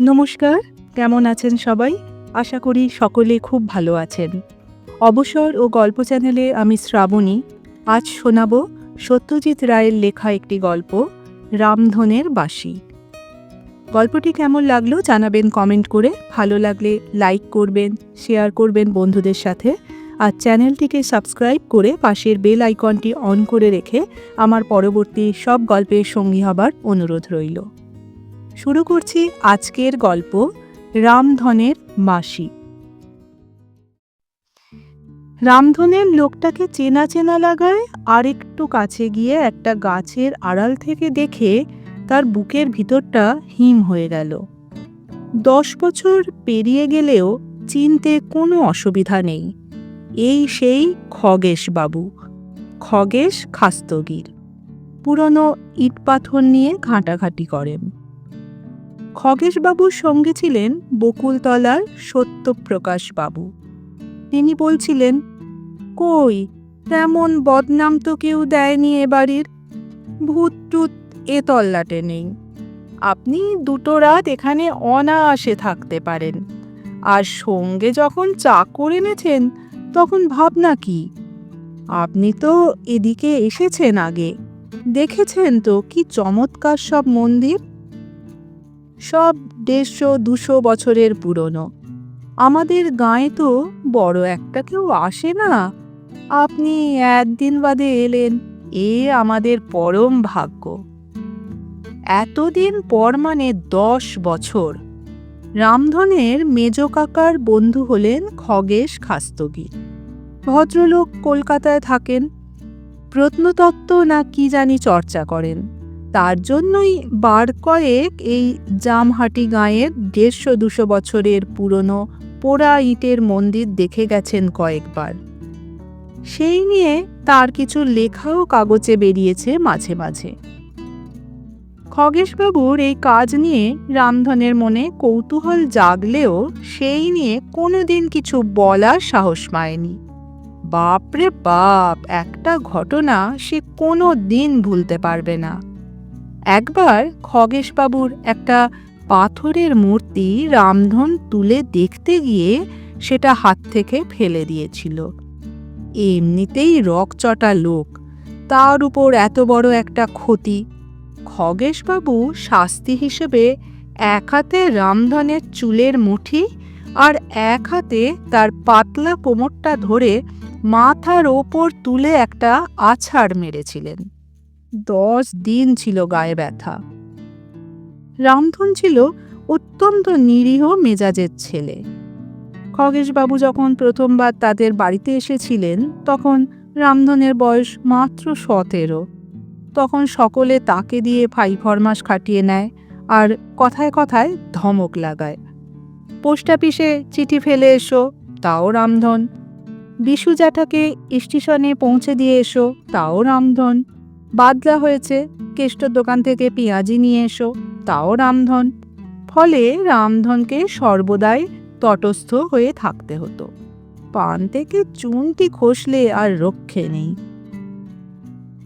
নমস্কার, কেমন আছেন সবাই? আশা করি সকলে খুব ভালো আছেন। অবসর ও গল্প চ্যানেলে আমি শ্রাবণী। আজ শোনাব সত্যজিৎ রায়ের লেখা একটি গল্প, রামধনের বাসি গল্পটি কেমন লাগল জানাবেন কমেন্ট করে। ভালো লাগলে লাইক করবেন, শেয়ার করবেন বন্ধুদের সাথে। আর চ্যানেলটিকে সাবস্ক্রাইব করে পাশের বেল আইকনটি অন করে রেখে আমার পরবর্তী সব গল্পের সঙ্গী হবার অনুরোধ রইল। শুরু করছি আজকের গল্প রামধনের মাসি। রামধনের লোকটাকে চেনা চেনা লাগায় আর একটু কাছে গিয়ে একটা গাছের আড়াল থেকে দেখে তার বুকের ভিতরটা হিম হয়ে গেল। দশ বছর পেরিয়ে গেলেও চিনতে কোনো অসুবিধা নেই। এই সেই খগেশ বাবু। খগেশ খাস্তগির। পুরনো ইট পাথর নিয়ে ঘাঁটাঘাঁটি করেন। খগেশবাবুর সঙ্গে ছিলেন বকুলতলার সত্যপ্রকাশ বাবু তিনি বলছিলেন, কই, তেমন বদনাম তো কেউ দেয়নি এ বাড়ির। ভূত টুত এ তল্লাটে নেই। আপনি দুটো রাত এখানে অনায়াসে থাকতে পারেন। আর সঙ্গে যখন চাকর এনেছেন, তখন ভাবনা কি? আপনি তো এদিকে এসেছেন আগে। দেখেছেন তো কি চমৎকার সব মন্দির? সব দেড়শো, দুশো বছরের পুরনো। আমাদের গায়ে তো বড় একটা কেউ আসে না। আপনি একদিন বাদে এলেন, এ আমাদের পরম ভাগ্য। এতদিন পর মানে দশ বছর। রামধনের মেজ কাকার বন্ধু হলেন খগেশ খাস্তগীর ভদ্রলোক কলকাতায় থাকেন। প্রত্নতত্ত্ব না কি জানি চর্চা করেন। তার জন্যই বার কয়েক এই জামহাটি গাঁয়ের দেড়শো দুশো বছরের পুরনো পোড়া ইটের মন্দির দেখে গেছেন কয়েকবার। সেই নিয়ে তার কিছু লেখাও কাগজে বেরিয়েছে মাঝে মাঝে। খগেশবাবুর এই কাজ নিয়ে রামধনের মনে কৌতূহল জাগলেও সেই নিয়ে কোনোদিন কিছু বলার সাহস পায়নি। বাপরে বাপ, একটা ঘটনা সে কোনো দিন ভুলতে পারবে না। একবার খগেশবাবুর একটা পাথরের মূর্তি রামধন তুলে দেখতে গিয়ে সেটা হাত থেকে ফেলে দিয়েছিল। এমনিতেই রকচটা লোক, তার উপর এত বড় একটা ক্ষতি। খগেশবাবু শাস্তি হিসেবে এক হাতে রামধনের চুলের মুঠি আর এক হাতে তার পাতলা কোমরটা ধরে মাথার ওপর তুলে একটা আছাড় মেরেছিলেন। দশ দিন ছিল গায়ে ব্যথা। রামধন ছিল অত্যন্ত নিরীহ মেজাজের ছেলে। খগেশবাবু যখন প্রথমবার তাদের বাড়িতে এসেছিলেন, তখন রামধনের বয়স মাত্র সতেরো। তখন সকলে তাকে দিয়ে ফাই ফরমাস খাটিয়ে নেয় আর কথায় কথায় ধমক লাগায়। পোস্ট অফিসে চিঠি ফেলে এসো, তাও রামধন। বিশু জ্যাঠাকে স্টেশনে পৌঁছে দিয়ে এসো, তাও রামধন। বাদলা হয়েছে। কেষ্টর দোকান থেকে পেঁয়াজি নিয়ে এসো, তাও রামধন। ফলে রামধনকে সর্বদাই তটস্থ হয়ে থাকতে হতো। পান থেকে চুনটি খসলে আর রক্ষে নেই।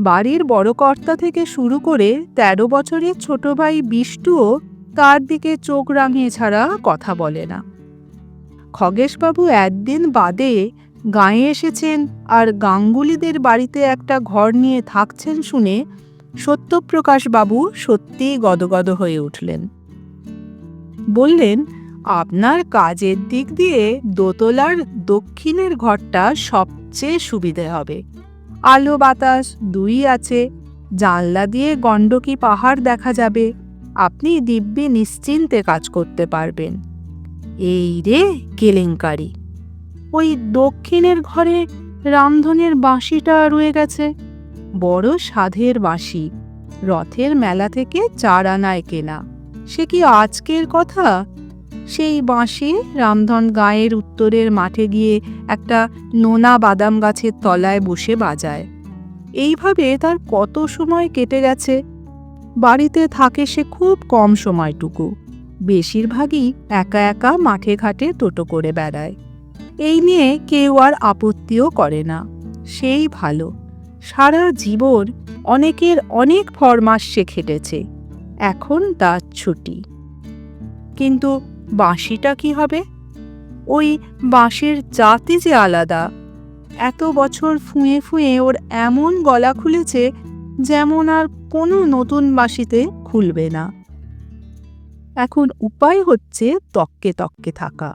বাড়ির বড় কর্তা থেকে শুরু করে তেরো বছরের ছোট ভাই বিষ্টুও তার দিকে চোখ রাঙিয়ে ছাড়া কথা বলে না। খগেশবাবু একদিন বাদে গাঁয়ে এসেছেন আর গাঙ্গুলিদের বাড়িতে একটা ঘর নিয়ে থাকছেন শুনে সত্যপ্রকাশ বাবু সত্যিই গদগদ হয়ে উঠলেন। বললেন, আপনার কাজের দিক দিয়ে দোতলার দক্ষিণের ঘরটা সবচেয়ে সুবিধে হবে। আলো বাতাস দুই আছে, জানলা দিয়ে গণ্ডকী পাহাড় দেখা যাবে, আপনি দিব্যি নিশ্চিন্তে কাজ করতে পারবেন। এই রে কেলেঙ্কারি! ওই দক্ষিণের ঘরে রামধনের বাঁশিটা রয়ে গেছে। বড় সাধের বাঁশি, রথের মেলা থেকে চার আনায় কেনা। সে কি আজকের কথা? সেই বাঁশি রামধন গায়ের উত্তরের মাঠে গিয়ে একটা নোনা বাদাম গাছের তলায় বসে বাজায়। এইভাবে তার কত সময় কেটে গেছে? বাড়িতে থাকে সে খুব কম সময়টুকু। বেশিরভাগই একা একা মাঠে ঘাটে টোটো করে বেড়ায়। এই নিয়ে কেউ আর আপত্তিও করে না। সেই ভালো। সারা জীবন অনেকের অনেক ফরমাস সে খেটেছে। এখন তার ছুটি। কিন্তু বাঁশিটা কি হবে? ওই বাঁশের জাতি যে আলাদা। এত বছর ফুঁয়ে ফুঁয়ে ওর এমন গলা খুলেছে যেমন আর কোনো নতুন বাঁশিতে খুলবে না। এখন উপায় হচ্ছে তককে তককে থাকা।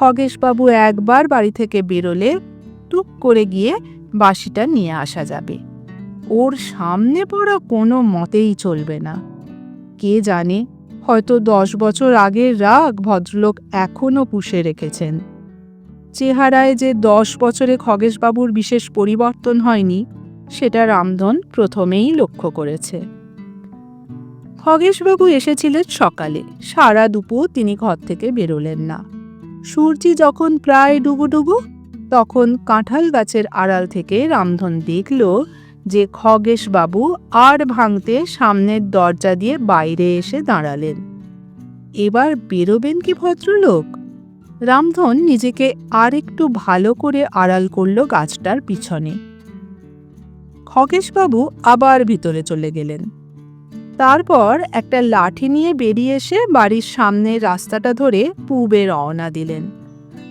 খগেশবাবু একবার বাড়ি থেকে বেরোলে টুক করে গিয়ে বাঁশিটা নিয়ে আসা যাবে। ওর সামনে পড়া কোনো মতেই চলবে না। কে জানে, হয়তো দশ বছর আগের রাগ ভদ্রলোক এখনও পুষে রেখেছেন। চেহারায় যে দশ বছরে খগেশবাবুর বিশেষ পরিবর্তন হয়নি, সেটা রামধন প্রথমেই লক্ষ্য করেছে। খগেশবাবু এসেছিলেন সকালে। সারা দুপুর তিনি ঘর থেকে বেরোলেন না। সূর্যি যখন প্রায় ডুবুডুবু, তখন কাঁঠাল গাছের আড়াল থেকে রামধন দেখল যে খগেশবাবু আর ভাঙতে সামনের দরজা দিয়ে বাইরে এসে দাঁড়ালেন। এবার বেরোবেন কি ভদ্রলোক? রামধন নিজেকে আর একটু ভালো করে আড়াল করল গাছটার পিছনে। খগেশবাবু আবার ভিতরে চলে গেলেন। তারপর একটা লাঠি নিয়ে বেরিয়ে এসে বাড়ির সামনের রাস্তাটা ধরে পূবে রওনা দিলেন।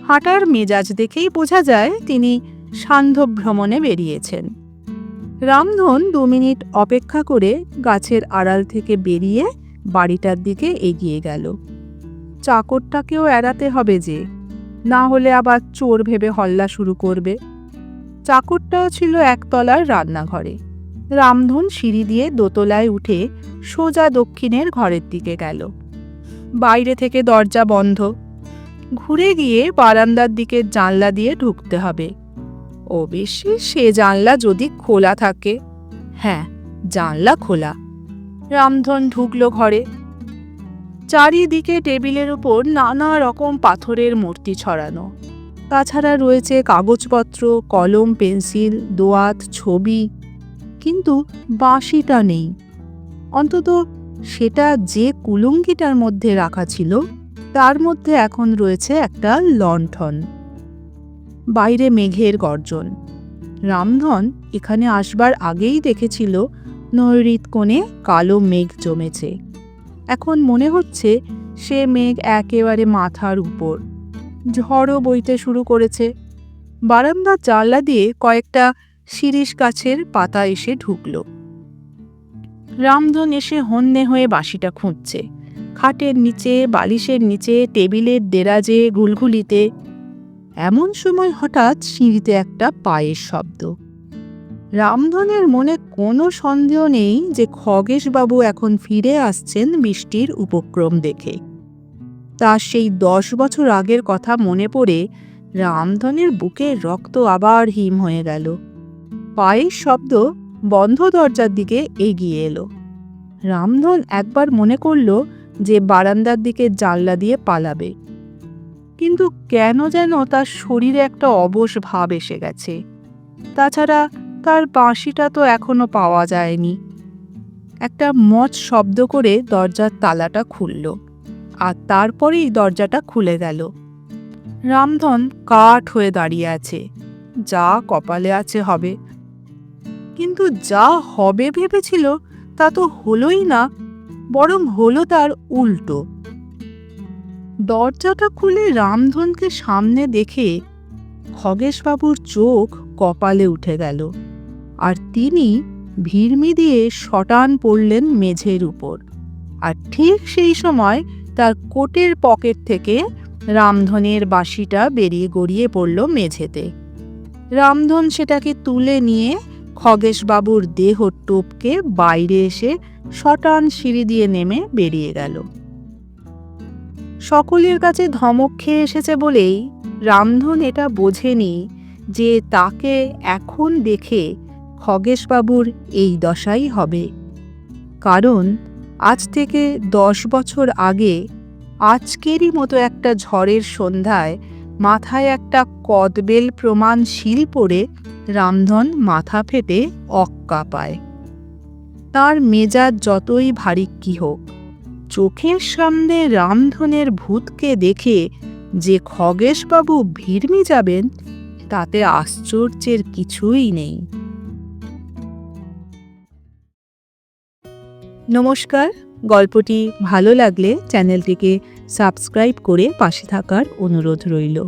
হাঁটার মেজাজ দেখেই বোঝা যায় তিনি সান্ধ্য ভ্রমণে বেরিয়েছেন। রামধন দু মিনিট অপেক্ষা করে গাছের আড়াল থেকে বেরিয়ে বাড়িটার দিকে এগিয়ে গেল। চাকরটাকেও এড়াতে হবে যে, না হলে আবার চোর ভেবে হল্লা শুরু করবে। চাকরটাও ছিল একতলার রান্নাঘরে। রামধন সিঁড়ি দিয়ে দোতলায় উঠে সোজা দক্ষিণের ঘরের দিকে গেল। বাইরে থেকে দরজা বন্ধ। ঘুরে গিয়ে বারান্দার দিকে জানলা দিয়ে ঢুকতে হবে। অবশ্যই সে জানলা যদি খোলা থাকে। হ্যাঁ জানলা খোলা। রামধন ঢুকল ঘরে। চারিদিকে টেবিলের উপর নানা রকম পাথরের মূর্তি ছড়ানো। তাছাড়া রয়েছে কাগজপত্র, কলম, পেন্সিল, দোয়াত, ছবি কিন্তু বাঁশিটা নেই। অন্তত সেটা যে কুলুঙ্গিটার মধ্যে রাখা ছিল, তার মধ্যে এখন রয়েছে একটা লণ্ঠন। বাইরে মেঘের গর্জন। রামধন এখানে আসবার আগেই দেখেছিল নৈরিত কোণে কালো মেঘ জমেছে। এখন মনে হচ্ছে সে মেঘ একেবারে মাথার উপর। ঝড়ও বইতে শুরু করেছে। বারান্দার জানলা দিয়ে কয়েকটা শিরিষ গাছের পাতা এসে ঢুকল। রামধন এসে হন্যে হয়ে বাঁশিটা খুঁজছে। খাটের নিচে, বালিশের নিচে, টেবিলের দেরাজে, গুলগুলিতে। এমন সময় হঠাৎ সিঁড়িতে একটা পায়ের শব্দ। রামধনের মনে কোনো সন্দেহ নেই যে খগেশবাবু এখন ফিরে আসছেন বৃষ্টির উপক্রম দেখে। তার সেই দশ বছর আগের কথা মনে পড়ে রামধনের বুকের রক্ত আবার হিম হয়ে গেল। পায়ের শব্দ বন্ধ দরজার দিকে এগিয়ে এলো। রামধন একবার মনে করল যে বারান্দার দিকে জানলা দিয়ে পালাবে। কিন্তু কেন যেন তার শরীরে একটা অবশ ভাব এসে গেছে। তাছাড়া তার বাঁশিটা তো এখনও পাওয়া যায়নি। একটা মচ শব্দ করে দরজার তালাটা খুলল আর তারপরেই দরজাটা খুলে গেল। রামধন কাঠ হয়ে দাঁড়িয়ে আছে। যা কপালে আছে হবে। কিন্তু যা হবে ভেবেছিল তা তো হলোই না, বরং হলো তার উল্টো। দরজাটা খুলে রামধনকে সামনে দেখে খগেশবাবুর চোখ কপালে উঠে গেল আর তিনি ভিড়মি দিয়ে শটান পড়লেন মেঝের উপর আর ঠিক সেই সময় তার কোটের পকেট থেকে রামধনের বাঁশিটা বেরিয়ে গড়িয়ে পড়ল মেঝেতে। রামধন সেটাকে তুলে নিয়ে খগেশবাবুর দেহ টোপকে বাইরে এসে শটান সিঁড়ি দিয়ে নেমে বেরিয়ে গেল। সকলের কাছে ধমক খেয়ে এসেছে বলেই রামধন এটা বোঝেনি যে তাকে এখন দেখে খগেশবাবুর এই দশাই হবে। কারণ আজ থেকে দশ বছর আগে আজকেরই মতো একটা ঝড়ের সন্ধ্যায় মাথায় একটা কদবেল প্রমাণ শিল পড়ে রামধন মাথা ফেটে অক্কা পায় তার মেজাজ যতই ভারী কি হোক, চোখের সামনে রামধনের ভূতকে দেখে যে খগেশবাবু ভিড়মি যাবেন, তাতে আশ্চর্যের কিছুই নেই। নমস্কার, গল্পটি ভালো লাগলে চ্যানেলটিকে সাবস্ক্রাইব করে পাশে থাকার অনুরোধ রইল।